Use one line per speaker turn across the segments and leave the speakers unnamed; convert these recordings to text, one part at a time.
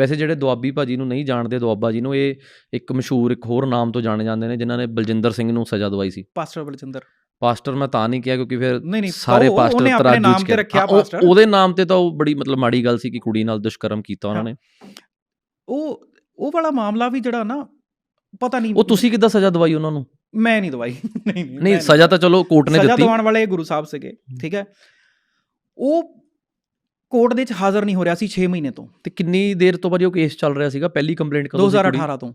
ਵੈਸੇ ਜਿਹੜੇ ਦੁਆਬੀ ਭਾਜੀ ਨੂੰ ਨਹੀਂ ਜਾਣਦੇ ਦੁਆਬਾ ਜੀ ਨੂੰ ਇਹ ਇੱਕ ਮਸ਼ਹੂਰ ਇੱਕ ਹੋਰ ਨਾਮ ਤੋਂ ਜਾਣੇ ਜਾਂਦੇ ਨੇ ਜਿਨ੍ਹਾਂ ਨੇ ਬਲਜਿੰਦਰ ਸਿੰਘ ਨੂੰ ਸਜ਼ਾ ਦਵਾਈ ਸੀ।
ਪਾਸਟਰ ਬਲਜਿੰਦਰ।
ਪਾਸਟਰ ਮੈਂ ਤਾਂ ਨਹੀਂ ਕਿਹਾ ਕਿਉਂਕਿ ਫਿਰ ਸਾਰੇ ਪਾਸਟਰ ਤਰਾਜੂ
ਨਾਮ
ਚ
ਰੱਖਿਆ ਪਾਸਟਰ।
ਉਹਦੇ ਨਾਮ ਤੇ ਤਾਂ ਉਹ ਬੜੀ ਮਤਲਬ ਮਾੜੀ ਗੱਲ ਸੀ ਕਿ ਕੁੜੀ ਨਾਲ ਦੁਸ਼ਕਰਮ ਕੀਤਾ ਉਹਨਾਂ। ਨੇ।
ਉਹ ਉਹ ਵਾਲਾ ਮਾਮਲਾ ਵੀ ਜਿਹੜਾ ਨਾ ਪਤਾ ਨਹੀਂ
ਉਹ ਤੁਸੀਂ ਕਿੱਦਾਂ ਸਜ਼ਾ ਦਵਾਈ ਉਹਨਾਂ ਨੂੰ?
ਮੈਂ ਨਹੀਂ ਦਵਾਈ। ਨਹੀਂ ਨਹੀਂ
ਸਜ਼ਾ ਤਾਂ ਚਲੋ ਕੋਰਟ ਨੇ
ਸਜ਼ਾ
ਦਿੱਤੀ।
ਦਿਵਾਉਣ ਵਾਲੇ ਗੁਰੂ ਸਾਹਿਬ ਸੀਗੇ ਠੀਕ ਹੈ? ਉਹ ਕੋਰਟ ਦੇ ਵਿੱਚ ਹਾਜ਼ਰ ਨਹੀਂ ਹੋ ਰਿਹਾ ਸੀ 6 ਮਹੀਨੇ ਤੋਂ।
ਤੇ ਕਿੰਨੀ ਦੇਰ ਤੋਂ ਬਾਅਦ ਉਹ ਕੇਸ ਚੱਲ ਰਿਹਾ ਸੀਗਾ? ਪਹਿਲੀ ਕੰਪਲੇਂਟ ਕਦੋਂ ਸੀ ਕੁੜੀ?
2018 ਤੋਂ।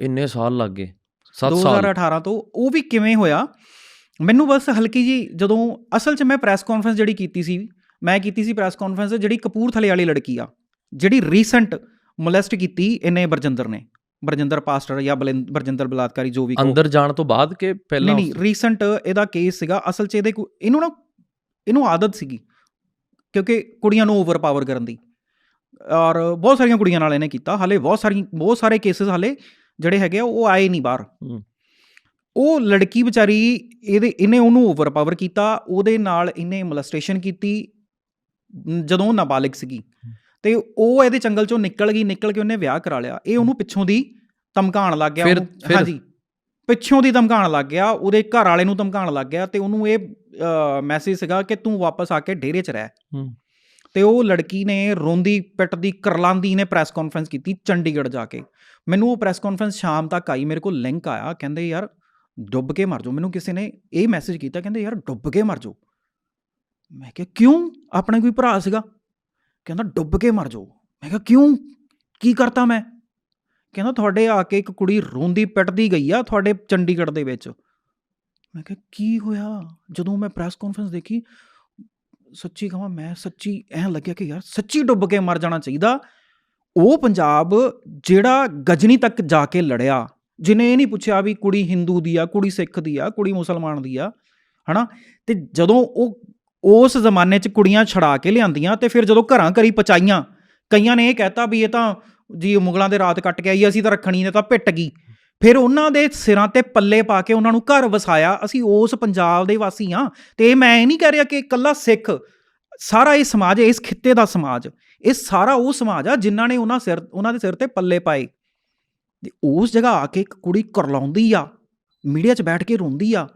ਇੰਨੇ ਸਾਲ ਲੱਗ ਗਏ। 7 ਸਾਲ।
2018 ਤੋਂ ਉਹ ਵੀ ਕਿਵੇਂ ਹੋਇਆ? ਮੈਨੂੰ ਬਸ ਹਲਕੀ ਜੀ ਜਦੋਂ ਅਸਲ 'ਚ ਮੈਂ ਪ੍ਰੈਸ ਕਾਨਫਰੰਸ ਜਿਹੜੀ ਕੀਤੀ ਸੀ ਮੈਂ ਕੀਤੀ ਸੀ ਪ੍ਰੈਸ ਕਾਨਫਰੰਸ ਜਿਹੜੀ ਕਪੂਰਥਲੇ ਵਾਲੀ ਲੜਕੀ ਆ ਜਿਹੜੀ ਰੀਸੈਂਟ ਮੋਲੈਸਟ ਕੀਤੀ ਇਹਨੇ ਬਰਜਿੰਦਰ ਨੇ। ਬਰਜਿੰਦਰ ਪਾਸਟਰ ਜਾਂ ਬਰਜਿੰਦਰ ਬਲਾਤਕਾਰੀ ਜੋ ਵੀ।
ਅੰਦਰ ਜਾਣ ਤੋਂ ਬਾਅਦ ਕਿ ਪਹਿਲਾਂ
ਨਹੀਂ ਨਹੀਂ ਰੀਸੈਂਟ ਇਹਦਾ ਕੇਸ ਸੀਗਾ। ਅਸਲ 'ਚ ਇਹਦੇ ਇਹਨੂੰ ਨਾ ਇਹਨੂੰ ਆਦਤ ਸੀਗੀ। ਕਿਉਂਕਿ ਕੁੜੀਆਂ ਨੂੰ ਓਵਰਪਾਵਰ ਕਰਨ ਦੀ। ਔਰ ਬਹੁਤ ਸਾਰੀਆਂ ਕੁੜੀਆਂ ਨਾਲ ਇਹਨੇ ਕੀਤਾ। ਹਾਲੇ ਬਹੁਤ ਸਾਰੀ ਬਹੁਤ ਸਾਰੇ ਕੇਸਸ ਹਾਲੇ ਜਿਹੜੇ ਹੈਗੇ ਆ ਉਹ ਆਏ ਨਹੀਂ ਬਾਹਰ। ਉਹ ਲੜਕੀ ਵਿਚਾਰੀ ਇਹਦੇ ਇਹਨੇ ਉਹਨੂੰ ਓਵਰਪਾਵਰ ਕੀਤਾ। ਉਹਦੇ ਨਾਲ ਇਹਨੇ ਮੋਲੈਸਟੇਸ਼ਨ ਕੀਤੀ। ਜਦੋਂ ਨਾਬਾਲਿਗ ਸੀਗੀ। ਤੇ ਉਹ ਇਹਦੇ ਜੰਗਲ ਚੋਂ ਨਿਕਲ ਗਈ। ਨਿਕਲ ਕੇ ਉਹਨੇ ਵਿਆਹ ਕਰਾ ਲਿਆ। ਇਹ ਉਹਨੂੰ ਪਿੱਛੋਂ ਦੀ ਧਮਕਾਉਣ ਲੱਗ ਗਿਆ? ਹਾਂਜੀ। ਪਿੱਛੋਂ ਦੀ ਧਮਕਾਉਣ ਲੱਗ ਗਿਆ ਉਹਦੇ ਘਰ ਵਾਲੇ ਨੂੰ ਧਮਕਾਉਣ ਲੱਗ ਗਿਆ ਤੇ ਉਹਨੂੰ ਇਹ ਮੈਸੇਜ ਸੀਗਾ ਕਿ ਤੂੰ ਵਾਪਸ ਆ ਕੇ ਡੇਰੇ 'ਚ ਰਹਿ।
ਹੂੰ।
ਤੇ ਉਹ ਲੜਕੀ ਨੇ ਰੋਂਦੀ ਪਿੱਟਦੀ ਕਰਲਾਂਦੀ ਨੇ ਪ੍ਰੈਸ ਕਾਨਫਰੰਸ ਕੀਤੀ ਚੰਡੀਗੜ੍ਹ ਜਾ ਕੇ। ਮੈਨੂੰ ਉਹ ਪ੍ਰੈਸ ਕਾਨਫਰੰਸ ਸ਼ਾਮ ਤੱਕ ਆਈ ਮੇਰੇ ਕੋਲ ਲਿੰਕ ਆਇਆ ਕਹਿੰਦੇ ਯਾਰ ਡੁੱਬ ਕੇ ਮਰ ਜਾਓ। ਮੈਨੂੰ ਕਿਸੇ ਨੇ ਇਹ ਮੈਸੇਜ ਕੀਤਾ ਕਹਿੰਦੇ ਯਾਰ ਡੁੱਬ ਕੇ ਮਰ ਜਾਓ। ਮੈਂ ਕਿਹਾ ਕਿਉਂ? ਆਪਣੇ ਕੋਈ ਭਰਾ ਸੀਗਾ? ਕਹਿੰਦਾ ਡੁੱਬ ਕੇ ਮਰ ਜਾਓ। ਮੈਂ ਕਿਹਾ ਕਿਉਂ? ਕੀ ਕਰਤਾ ਮੈਂ? ਕਹਿੰਦਾ ਤੁਹਾਡੇ ਆ ਕੇ ਇੱਕ ਕੁੜੀ ਰੋਂਦੀ ਪਿੱਟਦੀ ਗਈ ਆ ਤੁਹਾਡੇ ਚੰਡੀਗੜ੍ਹ ਦੇ ਵਿੱਚ। ਮੈਂ ਕਿਹਾ, ਕੀ ਹੋਇਆ? ਜਦੋਂ ਮੈਂ ਪ੍ਰੈਸ ਕਾਨਫਰੰਸ ਦੇਖੀ, ਸੱਚੀ ਕਹਾਂ, ਮੈਂ ਸੱਚੀ ਐਂ ਲੱਗਿਆ ਕਿ ਯਾਰ ਸੱਚੀ ਡੁੱਬ ਕੇ ਮਰ ਜਾਣਾ ਚਾਹੀਦਾ। ਉਹ ਪੰਜਾਬ ਜਿਹੜਾ ਗਜਨੀ ਤੱਕ ਜਾ ਕੇ ਲੜਿਆ ਜਿਨੇ ਇਹ ਨਹੀਂ ਪੁੱਛਿਆ ਵੀ ਕੁੜੀ ਹਿੰਦੂ ਦੀ ਆ, ਕੁੜੀ ਸਿੱਖ ਦੀ ਆ, ਕੁੜੀ ਮੁਸਲਮਾਨ ਦੀ ਆ, ਹਨਾ? ਤੇ ਜਦੋਂ ਉਹ, ਉਸ ਜ਼ਮਾਨੇ 'ਚ ਕੁੜੀਆਂ ਛੜਾ ਕੇ ਲਿਆਂਦੀਆਂ ਤੇ ਫਿਰ ਜਦੋਂ ਘਰਾਂ ਘਰੀ ਪਚਾਈਆਂ ਕਈਆਂ ਨੇ ਇਹ ਕਹਿਤਾ ਵੀ ਇਹ ਤਾਂ ਜੀ ਮੁਗਲਾਂ ਦੇ ਰਾਤ ਕੱਟ ਕੇ ਆਈ, ਅਸੀਂ ਤਾਂ ਰੱਖਣੀ ਨੇ ਤਾਂ ਪਿੱਟ ਗਈ। ਫਿਰ ਉਹਨਾਂ ਦੇ ਸਿਰਾਂ ਤੇ ਪੱਲੇ ਪਾ ਕੇ ਉਹਨਾਂ ਨੂੰ ਘਰ ਵਸਾਇਆ। ਅਸੀਂ ਉਸ ਪੰਜਾਬ ਦੇ ਵਾਸੀ ਆ ਤੇ ਇਹ ਮੈਂ ਇਹ ਨਹੀਂ ਕਹਿ ਰਿਹਾ ਕਿ ਇਕੱਲਾ ਸਿੱਖ, ਸਾਰਾ ਇਹ ਸਮਾਜ ਇਸ ਖਿੱਤੇ ਦਾ ਸਮਾਜ। ਇਹ ਸਾਰਾ ਉਹ ਸਮਾਜ ਆ ਜਿਨ੍ਹਾਂ ਨੇ ਉਹਨਾਂ ਸਿਰ, ਉਹਨਾਂ ਦੇ ਸਿਰ ਤੇ ਪੱਲੇ ਪਾਏ। ਤੇ ਉਸ ਜਗ੍ਹਾ ਆ ਕੇ ਇੱਕ ਕੁੜੀ ਕਰਲਾਉਂਦੀ ਆ, ਮੀਡੀਆ 'ਚ ਬੈਠ ਕੇ ਰੋਂਦੀ ਆ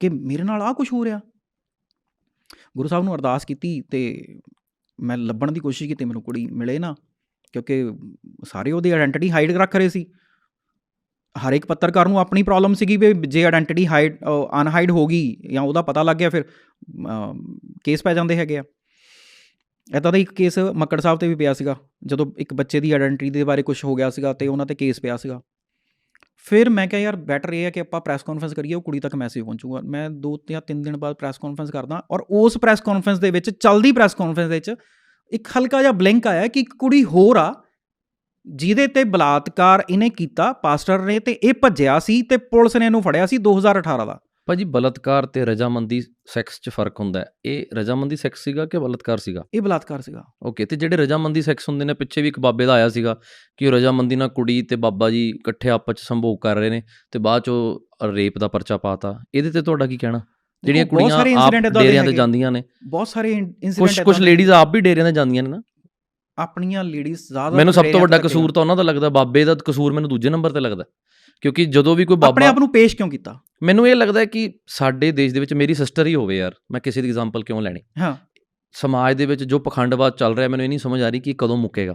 ਕਿ ਮੇਰੇ ਨਾਲ ਆ ਕੁਝ ਹੋ ਰਿਹਾ। ਗੁਰੂ ਸਾਹਿਬ ਨੂੰ ਅਰਦਾਸ ਕੀਤੀ ਤੇ ਮੈਂ ਲੱਭਣ ਦੀ ਕੋਸ਼ਿਸ਼ ਕੀਤੀ, ਮੈਨੂੰ ਕੁੜੀ ਮਿਲੇ ਨਾ। ਕਿਉਂਕਿ ਸਾਰੇ ਉਹਦੀ ਆਇਡੈਂਟੀਟੀ ਹਾਈਡ ਰੱਖ ਰਹੇ ਸੀ। ਹਰ ਇੱਕ ਪੱਤਰਕਾਰ ਨੂੰ ਆਪਣੀ ਪ੍ਰੋਬਲਮ ਸੀਗੀ ਵੀ ਜੇ ਆਇਡੈਂਟੀਟੀ ਹਾਈਡ ਅਨਹਾਈਡ ਹੋ ਗਈ ਜਾਂ ਉਹਦਾ ਪਤਾ ਲੱਗ ਗਿਆ, ਫਿਰ ਕੇਸ ਪੈ ਜਾਂਦੇ ਹੈਗੇ ਆ। ਇੱਦਾਂ ਦਾ ਇੱਕ ਕੇਸ ਮੱਕੜ ਸਾਹਿਬ ਤੇ ਵੀ ਪਿਆ ਸੀਗਾ, ਜਦੋਂ ਇੱਕ ਬੱਚੇ ਦੀ ਆਇਡੈਂਟੀਟੀ ਦੇ ਬਾਰੇ ਕੁਝ ਹੋ ਗਿਆ ਸੀਗਾ ਤੇ ਉਹਨਾਂ ਤੇ ਕੇਸ ਪਿਆ ਸੀਗਾ। ਫਿਰ ਮੈਂ ਕਿਹਾ, ਯਾਰ ਬੈਟਰ ਇਹ ਹੈ ਕਿ ਆਪਾਂ ਪ੍ਰੈਸ ਕਾਨਫਰੰਸ ਕਰੀਏ, ਉਹ ਕੁੜੀ ਤੱਕ ਮੈਸੇਜ ਪਹੁੰਚੂਗਾ। ਮੈਂ ਦੋ ਜਾਂ ਤਿੰਨ ਦਿਨ ਬਾਅਦ ਪ੍ਰੈਸ ਕਾਨਫਰੰਸ ਕਰਦਾ ਔਰ ਉਸ ਪ੍ਰੈਸ ਕਾਨਫਰੰਸ ਦੇ ਵਿੱਚ ਚੱਲਦੀ ਪ੍ਰੈਸ ਕਾਨਫਰੰਸ ਦੇ ਵਿੱਚ ਇੱਕ ਹਲਕਾ ਜਿਹਾ ਬਲਿੰਕ ਆਇਆ ਕਿ ਇੱਕ ਕੁੜੀ ਹੋਰ ਆ ਜਿਹਦੇ ਤੇ ਬਲਾਤਕਾਰ ਇਹਨੇ ਕੀਤਾ ਪਾਸਟਰ ਨੇ ਤੇ ਇਹ ਭੱਜਿਆ ਸੀ ਤੇ ਪੁਲਿਸ ਨੇ ਇਹਨੂੰ ਫੜਿਆ ਸੀ 2018 ਦਾ।
ਭਾਜੀ ਬਲਤਕਾਰ ਤੇ ਰਜਾਮੰਦੀ ਸੈਕਸ 'ਚ ਫ਼ਰਕ ਹੁੰਦਾ ਹੈ। ਇਹ ਰਜਾਮੰਦੀ ਸੈਕਸ ਸੀਗਾ ਕਿ ਬਲਤਕਾਰ ਸੀਗਾ?
ਇਹ ਬਲਾਤਕਾਰ ਸੀਗਾ।
ਓਕੇ ਤੇ ਜਿਹੜੇ ਰਜਾਮੰਦੀ ਸੈਕਸ ਹੁੰਦੇ ਨੇ ਪਿੱਛੇ ਵੀ ਇੱਕ ਬਾਬੇ ਦਾ ਆਇਆ ਸੀਗਾ ਕਿ ਉਹ ਰਜਾਮੰਦੀ ਨਾਲ ਕੁੜੀ ਤੇ ਬਾਬਾ ਜੀ ਇਕੱਠੇ ਆਪਸ 'ਚ ਸੰਭੋਗ ਕਰ ਰਹੇ ਨੇ ਤੇ ਬਾਅਦ 'ਚ ਉਹ ਰੇਪ ਦਾ ਪਰਚਾ ਪਾਤਾ। ਇਹਦੇ ਤੇ ਤੁਹਾਡਾ ਕੀ ਕਹਿਣਾ? ਜਿਹੜੀਆਂ ਕੁੜੀਆਂ ਆਪ ਡੇਰਿਆਂ ਤੇ। ਜਾਂਦੀਆਂ ਨੇ।
ਬਹੁਤ ਸਾਰੇ
ਕੁਝ
ਇਨਸੀਡੈਂਟ
ਕੁਝ ਲੇਡੀਜ਼ ਆਪ ਵੀ ਡੇਰਿਆਂ ਤੇ ਜਾਂਦੀਆਂ ਨੇ ਨਾ।
ਆਪਣੀਆਂ ਲੇਡੀਜ਼ ਜ਼ਿਆਦਾ
ਮੈਨੂੰ ਸਭ ਤੋਂ ਵੱਡਾ ਕਸੂਰ ਤਾਂ ਉਹਨਾਂ ਦਾ ਲੱਗਦਾ ਬਾਬੇ ਦਾ ਕਸੂਰ ਮੈਨੂੰ ਦੂਜੇ ਨੰਬਰ ਤੇ ਲੱਗਦਾ। ਕਿਉਂਕਿ ਜਦੋਂ ਵੀ ਕੋਈ
ਆਪਣੇ
ਬਾਬਾ
ਆਪ ਨੂੰ ਪੇਸ਼ ਕਿਉਂ ਕੀਤਾ?
ਮੈਨੂੰ ਇਹ ਲੱਗਦਾ ਕਿ ਸਾਡੇ ਦੇਸ਼ ਦੇ ਵਿੱਚ ਮੇਰੀ ਸਿਸਟਰ ਹੀ ਹੋਵੇ ਯਾਰ ਮੈਂ ਕਿਸੇ ਦੀ ਐਗਜ਼ਾਮਪਲ ਕਿਉਂ ਲੈਣੀ?
ਹਾਂ।
ਸਮਾਜ ਦੇ ਵਿੱਚ ਜੋ ਪਖੰਡਵਾਦ ਚੱਲ ਰਿਹਾ ਮੈਨੂੰ ਇਹ ਨਹੀਂ ਸਮਝ ਆ ਰਹੀ ਕਿ ਕਦੋਂ ਮੁੱਕੇਗਾ।